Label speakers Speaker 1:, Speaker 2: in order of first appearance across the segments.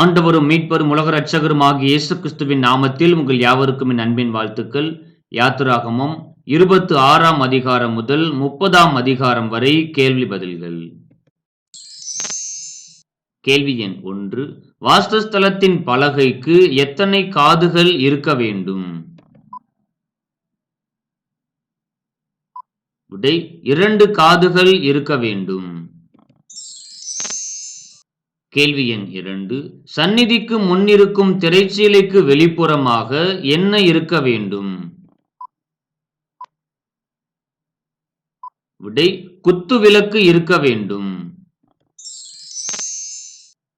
Speaker 1: ஆண்டவரும் மீட்பரும் உலக ரட்சகரும் ஆகிய இயேசு கிறிஸ்துவின் நாமத்தில் உங்கள் யாவருக்கும் என் அன்பின் வாழ்த்துக்கள். யாத்திராகமும் இருபத்து ஆறாம் அதிகாரம் முதல் முப்பதாம் அதிகாரம் வரை கேள்வி பதில்கள். கேள்வி எண் ஒன்று. வாஸ்துஸ்தலத்தின் பலகைக்கு எத்தனை காதுகள் இருக்க வேண்டும்? விடை இரண்டு காதுகள் இருக்க வேண்டும். கேள்வி எண் இரண்டு. சந்நிதிக்கு முன்னிருக்கும் திரைச்சீலைக்கு வெளிப்புறமாக என்ன இருக்க வேண்டும்? விடை குத்து விளக்கு இருக்க வேண்டும்.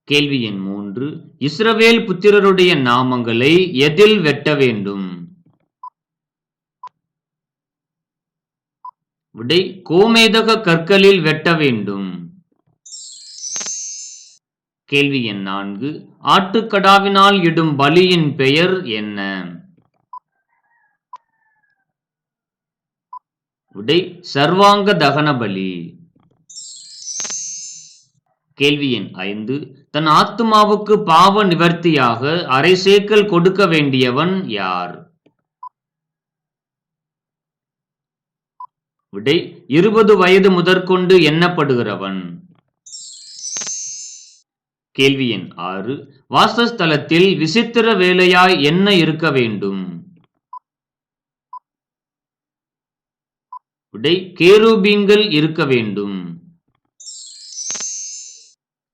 Speaker 1: கேள்வி எண் மூன்று. இஸ்ரவேல் புத்திரருடைய நாமங்களை எதில் வெட்ட வேண்டும்? விடை கோமேதக கற்களில் வெட்ட வேண்டும். கேள்வி எண் நான்கு. ஆட்டுக்கடாவினால் இடும் பலியின் பெயர் என்ன? விடை சர்வாங்க தகன பலி. கேள்வி எண் ஐந்து. தன் ஆத்துமாவுக்கு பாவ நிவர்த்தியாக அரை சேக்கல் கொடுக்க வேண்டியவன் யார்? விடை இருபது வயது முதற்கொண்டு எண்ணப்படுகிறவன். கேள்வி எண் ஆறு. வாசஸ்தலத்தில் விசித்திர வேலையாய் என்ன இருக்க வேண்டும்? விடை கேரூபீன்கள் இருக்க வேண்டும்.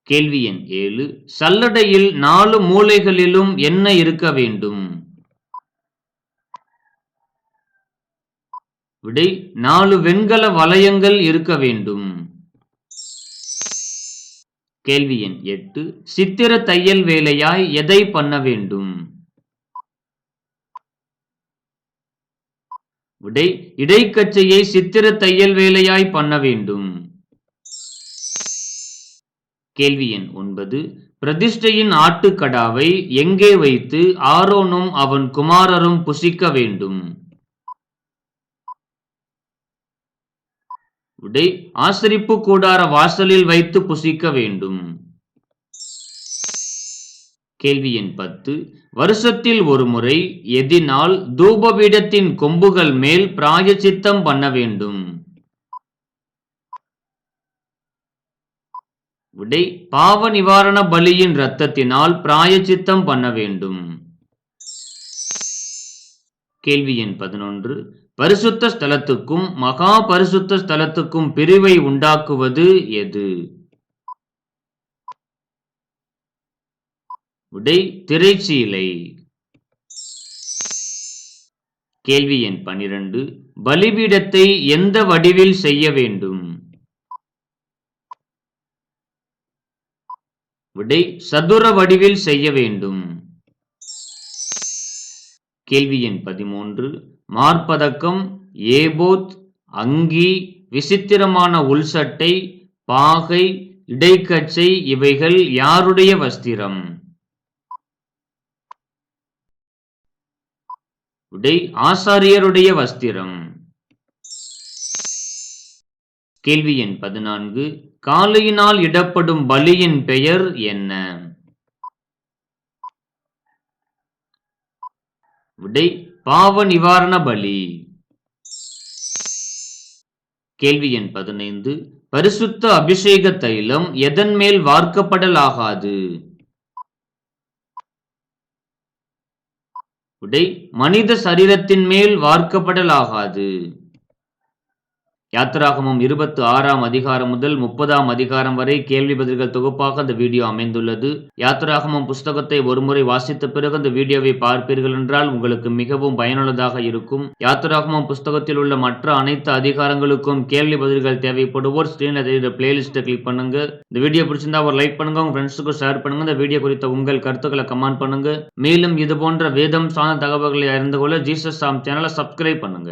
Speaker 1: கேள்வி எண் ஏழு. சல்லடையில் நாலு மூலைகளிலும் என்ன இருக்க வேண்டும்? விடை நாலு வெண்கல வளையங்கள் இருக்க வேண்டும். கேள்வி எண் எட்டு. சித்திர தையல் வேலையாய் எதை பண்ண வேண்டும்? விடை இடைக்கச்சையை சித்திர தையல் வேலையாய் பண்ண வேண்டும். கேள்வி எண் ஒன்பது. பிரதிஷ்டையின் ஆட்டுக்கடாவை எங்கே வைத்து ஆரோனும் அவன் குமாரரும் புசிக்க வேண்டும்? விடை ஆசரிப்பு கூடார வாசலில் வைத்து புசிக்க வேண்டும். கேள்வி எண் பத்து. வருஷத்தில் ஒரு முறை எதினால் தூபபீடத்தின் கொம்புகள் மேல் பிராயச்சித்தம் பண்ண வேண்டும். விடை பாவ நிவாரண பலியின் இரத்தத்தினால் பிராயச்சித்தம் பண்ண வேண்டும். கேள்வி எண் பதினொன்று. பரிசுத்த ஸ்தலத்துக்கும் மகா பரிசுத்த ஸ்தலத்துக்கும் பிரிவை உண்டாக்குவது எது? விடை திரைச்சீலை. கேள்வி எண் பனிரெண்டு. பலிபீடத்தை எந்த வடிவில் செய்ய வேண்டும்? விடை சதுர வடிவில் செய்ய வேண்டும். கேள்வி எண் பதிமூன்று. மார்பதக்கம் ஏபோத் அங்கி விசித்திரமான உள்சட்டை பாகை இடைக்கச்சை இவைகள் யாருடைய வஸ்திரம்? விடை ஆசாரியருடைய வஸ்திரம். கேள்வி எண் பதினான்கு. காலையினால் இடப்படும் பலியின் பெயர் என்ன? விடை பாவ நிவாரண பலி. கேள்வி எண் பதினைந்து. பரிசுத்த அபிஷேக தைலம் எதன் மேல் வார்க்கப்படலாகாது? விடை மனித சரீரத்தின் மேல் வார்க்கப்படலாகாது. யாத்திராகமும் இருபத்தி ஆறாம் அதிகாரம் முதல் முப்பதாம் அதிகாரம் வரை கேள்வி பதில்கள் தொகுப்பாக அந்த வீடியோ அமைந்துள்ளது. யாத்திராகமும் புஸ்தகத்தை ஒருமுறை வாசித்த பிறகு அந்த வீடியோவை பார்ப்பீர்கள் என்றால் உங்களுக்கு மிகவும் பயனுள்ளதாக இருக்கும். யாத்திராகமும் புஸ்தகத்தில் உள்ள மற்ற அனைத்து அதிகாரங்களுக்கும் கேள்வி பதில்கள் தேவைப்படுவோர் ஸ்கிரீன்ல தெரியுற பிளேலிஸ்ட்டை கிளிக் பண்ணுங்க. இந்த வீடியோ பிடிச்சிருந்தா ஒரு லைக் பண்ணுங்க உங்க ஃப்ரெண்ட்ஸுக்கும் ஷேர் பண்ணுங்க இந்த வீடியோ குறித்த உங்கள் கருத்துக்களை கமெண்ட் பண்ணுங்க. மேலும் இது போன்ற வேதம் சார்ந்த தகவல்களை அறிந்து கொள்ள ஜீசஸ் சாம் சேனலை சப்ஸ்கிரைப் பண்ணுங்க.